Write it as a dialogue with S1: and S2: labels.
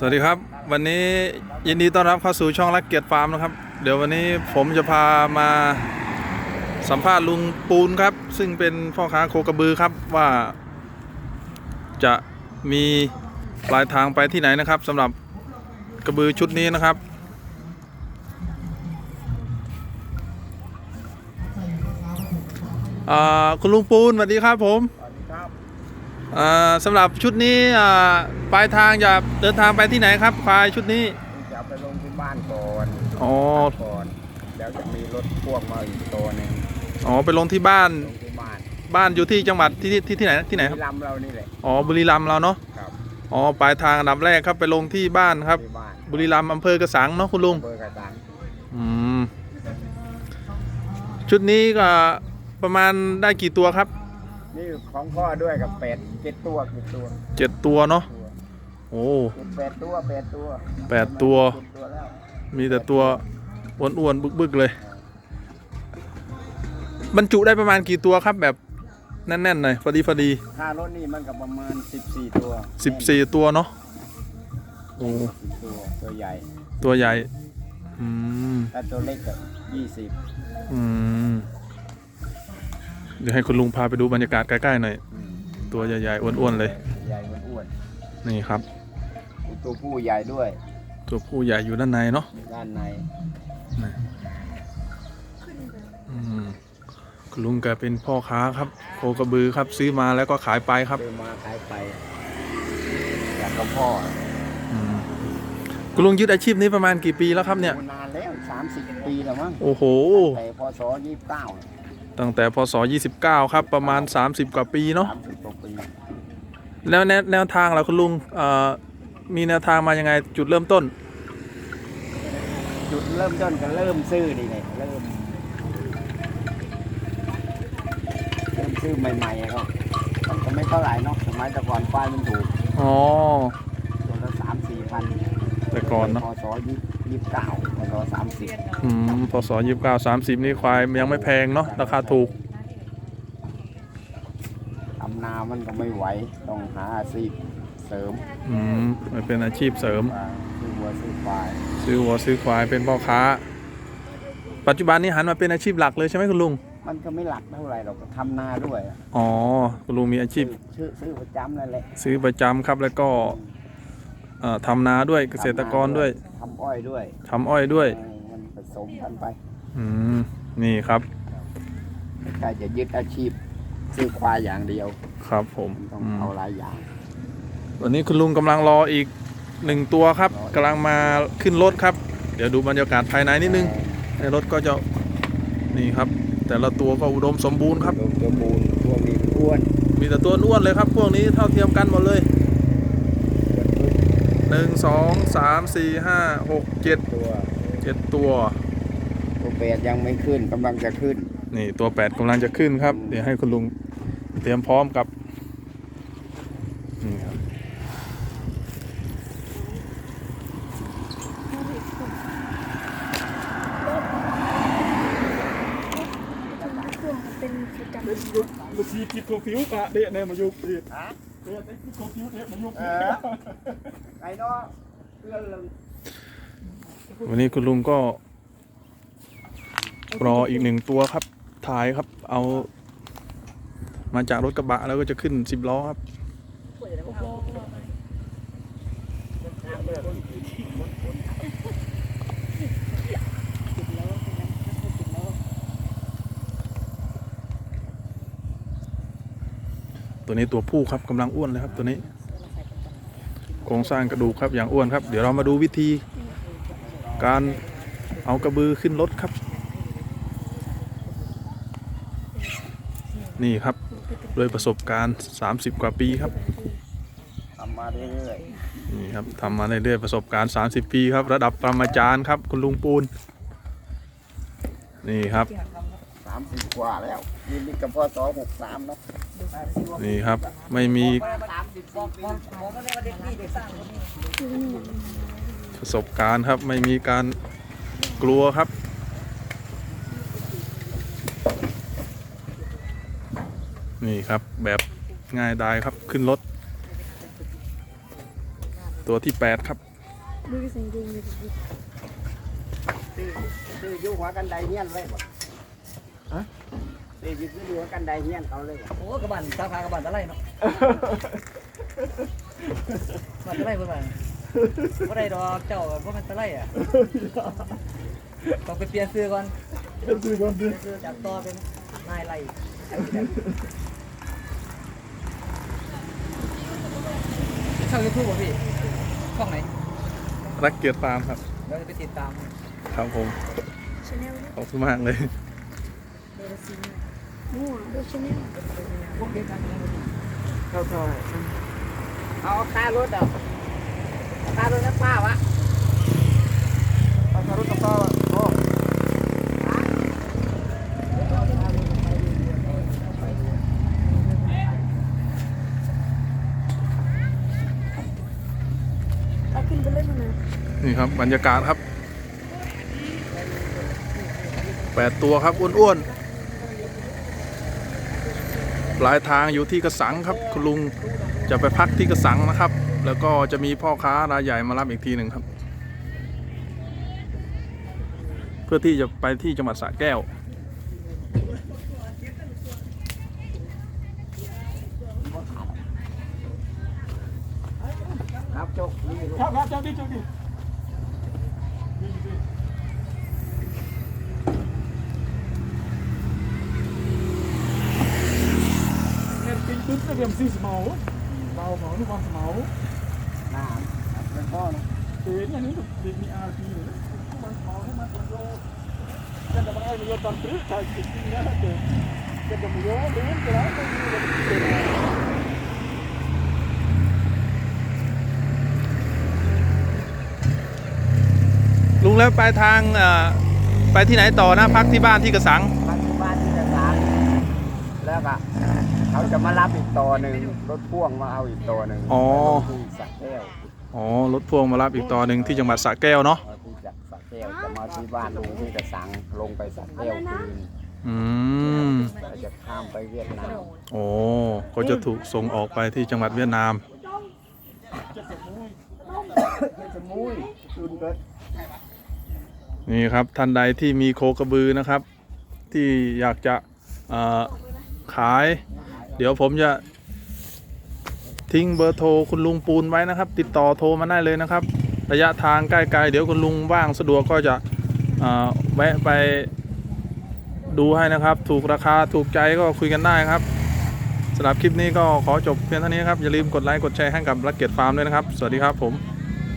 S1: สวัสดีครับ วันนี้ยินดีต้อนรับเข้าสู่ช่องรักเกียรติฟาร์มนะครับ เดี๋ยววันนี้ผมจะพามาสัมภาษณ์ลุงปูนครับ ซึ่งเป็นพ่อค้าโคกระบือครับว่า จะมีปลายทางไปที่ไหนนะครับสำหรับกระบือชุดนี้นะครับ คุณลุงปูนสวัสดีครับผม
S2: สวัสดีครับ
S1: อ่าสำหรับชุดนี้อ่าปลายทางจะเดินทางไปที่ไหนครับควายชุดนี้
S2: จะเอาไปลงที่บ้านก่อน
S1: อ๋อ
S2: ก่อนแล้วจะมีรถพ่วงมาอีกตัวหนึ่ง
S1: อ๋อไปลงที่บ้าน
S2: ลงที่บ้าน
S1: บ้านอยู่ที่จังหวัดที่ที่ที่ที่ไหนนะที่ไหนครับ
S2: ที่ลำเรานี่แหละ
S1: อ๋อบุรีรัมย์เราเนาะ
S2: ครับ
S1: อ๋อปลายทางอันดับแรกครับไปลงที่บ้านครับ
S2: ที่บ้าน
S1: บุรีรัมย์อำเภอกระสังเนาะคุณลุง
S2: เบอร์กระตัง
S1: อืมชุดนี้ก็ประมาณได้กี่ตัวครับ
S2: นี่ของพ่อด้วยกับเป็ดเจ็ดตัวเจ็ดตัว
S1: เจ็ดตัวเนาะ
S2: ตัว
S1: โอ้
S2: เจ็ดแปดตัวแปดตัว
S1: แปดตัว
S2: เจ็ดตัวแล้ว
S1: มีแต่ตัวอ้วนๆบึกๆเลย บรรจุได้ประมาณกี่ตัวครับแบบแน่นๆหน่อยพอดีพอดี
S2: ค่ารถนี่มันก็ประมาณสิบสี่ตัว
S1: สิบสี่ตัวเนาะโอ้
S2: สิบตัวตัวใหญ่
S1: ตัวใหญ่อืม
S2: ถ้าตัวเล็กก็ยี่สิบ
S1: อืม เดี๋ยวให้คุณลุงพาไปดูบรรยากาศใกล้ๆหน่อยตัวใหญ่ๆอ้วนๆเลย
S2: ใหญ่อ้วน
S1: นี่ครับ
S2: ๆตัวผู้ใหญ่ด้วย
S1: ตัวผู้ใหญ่อยู่ด้านในเนาะ
S2: ด้านใน
S1: นี่อืมคุณลุงแกเป็นพ่อค้าครับ โคกระบือครับ ซื้อมาแล้วก็ขายไปครับ
S2: ซื้อมาขายไปจากกับพ่อ
S1: อืมคุณลุงยึดอาชีพนี้ประมาณกี่ปีแล้วครับเนี่ย
S2: โอ้นานแล้วสามสิบปีแล้วมั้ง
S1: โอ้โห
S2: แต่พศยี่สิบเก้า
S1: ตั้งแต่พศ 29 ครับ ประมาณ 30 กว่าปีเนาะ
S2: สามสิบกว่าปี
S1: แล้วแนวแนวทางเราคุณลุงเอ่อมีแนวทางมายังไงจุดเริ่มต้น
S2: จุดเริ่มต้นก็เริ่มซื้อนี่เลยเริ่มเริ่มซื้อใหม่ๆก็มันก็ไม่เท่าไหร่เนาะสมัยแต่ก่อนควายมันถูก
S1: อ๋อ
S2: ตัวละสามสี่พัน
S1: แต่ ก่อนเนาะ
S2: พศยี่ยี่สิบเก้าพศสามสิบ
S1: อืมพศยี่สิบเก้าสามสิบนี่ควายยังไม่แพงเนาะราคาถูก
S2: ทำนามันก็ไม่ไหวต้องหาอาชีพเสริม
S1: อืมมันเป็นอาชีพเสริม
S2: ว่าซื้อวัวซื้อควาย
S1: ซื้อวัวซื้อควายเป็นพ่อค้า ปัจจุบันนี้หันมาเป็นอาชีพหลักเลยใช่ไหมคุณลุง
S2: มันก็ไม่หลักเท่าไหร่หรอกก็ทำนาด้วยอะ
S1: อ๋อคุณลุงมีอาชีพ
S2: ซื้อซื้อประจำนั่นแหละ
S1: ซื้อประจำครับแล้วก็เอ่อทำนาด้วยเกษตรกรด้วย
S2: ทำอ้อยด้วย
S1: ทำอ้อยด้วย
S2: เออมันผสมกันไป
S1: อืมนี่ครับ
S2: ไม่ใช่จะยึดอาชีพซื้อควายอย่างเดียว
S1: ครับผม
S2: มันต้อง
S1: อืม
S2: เอาหลายอย่าง
S1: วันนี้คุณลุงกำลังรออีกหนึ่งตัวครับ
S2: รออีก
S1: กำลังมาขึ้นรถครับ เดี๋ยวดูบรรยากาศภายในนิดนึงในรถก็จะนี่ครับ แต่ละตัวก็อุดมสมบูรณ์ครับ
S2: ตัวตัวมูลตัวมีอ้วน
S1: มีแต่ตัวอ้วนเลยครับ พวกนี้เท่าเทียมกันหมดเลย หนึ่งสองสามสี่ห้าหกเจ็ด
S2: ตัว
S1: เจ็ดตัว
S2: ตัวเป็ดยังไม่ขึ้นกำลังจะขึ้น
S1: นี่ตัวแปดกำลังจะขึ้นครับ เดี๋ยวให้คุณลุงเตรียมพร้อมกับนี่ครับ
S3: เป็นสีดำ
S4: ลูกชีกิดของผิวกะเดะเนี่ยมายุบดิ
S2: ฮะ
S4: เดะไอ้กิดของผิวเดะมายุบ
S2: ไอ้เนาะเพื่อนเรา
S1: วันนี้คุณลุงก็ รออีกหนึ่งตัวครับถ่ายครับ เอา มาจากรถกระบะแล้วก็จะขึ้นสิบล้อครับ ตัวนี้ตัวผู้ครับกำลังอ้วนเลยครับตัวนี้ โครงสร้างกระดูกครับอย่างอ้วนครับ เดี๋ยวเรามาดูวิธี การเอากระบือขึ้นรถครับ นี่ครับโดยประสบการณ์ 30 กว่าปีครับ
S2: ทำมาเรื่อย
S1: นี่ครับทำมาเรื่อยๆประสบการณ์ 30 ปีครับ ระดับปรมาจารย์ครับ คุณลุงปูน นี่ครับ
S2: ๆสามสิบกว่าแล้วนี่นี่กับพศหกสามเนาะ
S1: นี่ครับไม่มี
S2: ป
S1: ระสบการณ์ครับไม่มีการกลัวครับ นี่ครับแบบง่ายดายครับขึ้นรถ ตัวที่ 8 ครับ
S3: ดูสังเกงเลยดิ
S2: ซื้อยู่หัวกันไดเฮียนเลยบ่
S4: ฮะ
S2: ซื้ออยู่ซื้ออยู่หัวกันไดเฮียนเขาเลยบ่
S5: โอ้กระบันสาขากระบันตะไลเนาะบันตะไลเพื่อนบ้านบ่ได้ดอกเจ้าบ่แม่นตะไลอะต้องไปเปลี่ยนซื้อก่อน
S4: เป็นสื่อก่อนดิ
S5: เปลี่ยนซื้อจากต่อเป็นนายไล่ช่องยูทูบป่ะพี่ช่องไหน
S1: รักเกียรติฟาร์มครับ
S5: เราจะไปติดตาม
S1: ครับผม
S3: ชาแนล
S1: ขอบคุณมากเลย
S3: เดลซีมั่วดูชาแนล
S5: พวกเดียวกันนะ
S2: เข้าซอยเอาค่ารถเอาค่ารถนักป้าวะ
S4: เอาคารถกับตาละโอ้
S3: เอาขึ้นไปเล่นมันนะ
S1: นี่ครับบรรยากาศครับ แปดตัวครับ อ้วนๆป ลายทางอยู่ที่กระสังครับ คุณลุงจะไปพักที่กระสังนะครับ แล้วก็จะมีพ่อค้ารายใหญ่มารับอีกทีหนึ่งครับ เพื่อที่จะไปที่จังหวัดสระแก้ว
S2: ครับจกนี่ลูก
S4: ครับครับเจ้าดิเจ้าดิ เนี่ยกินปุ๊บก็เรียมซีสเมาเบาเมานี่ความเมา
S2: น้ำเป็นพ่อนะ
S4: เด็กอย่างนี้เด็กมีอาร์พีเลยนะมันเมาให้มันโยจะจะมาไอ้มันโยตอนปรื้ใช่จริงนะเด็กจะจะมาโยเดินไปแล้วไม่มีเลย
S1: ลุงแล้วไปทางไปที่ไหนต่อนะพักที่บ้านที่กระสัง
S2: มาที่บ้านที่จะสารแล้วก็ เขาจะมารับอีกตัวหนึ่งรถพ่วงมาเอาอีกตัวหนึ่ง
S1: อ๋อ
S2: ที่สักแก้ว
S1: อ๋อรถพ่วงมารับอีกต่อหนึ่งที่จังหวัดสระแก้วเนาะ
S2: มาที่จากสักแก้วจะมาที่บ้านลุงที่จะสั่งลงไปสักแก้วคืน
S1: อืม
S2: เราจะข้ามไปเวียดนาม
S1: โอ้ก็จะถูกส่งออกไปที่จังหวัดเวียดนาม
S2: จะมุ้ยคืนเกิด
S1: นี่ครับท่านใดที่มีโคกระบือนะครับ ที่อยากจะเอ่อขาย เดี๋ยวผมจะทิ้งเบอร์โทรคุณลุงปูนไว้นะครับ ติดต่อโทรมาได้เลยนะครับ ระยะทางใกล้ๆเดี๋ยวคุณลุงว่างสะดวกก็จะแวะไปดูให้นะครับ ถูกราคาถูกใจก็คุยกันได้ครับสำหรับคลิปนี้ก็ขอจบเพียงเท่านี้ครับ อย่าลืมกดไลค์กดแชร์ให้กับรักเกียรติฟาร์มด้วยนะครับ สวัสดีครับผม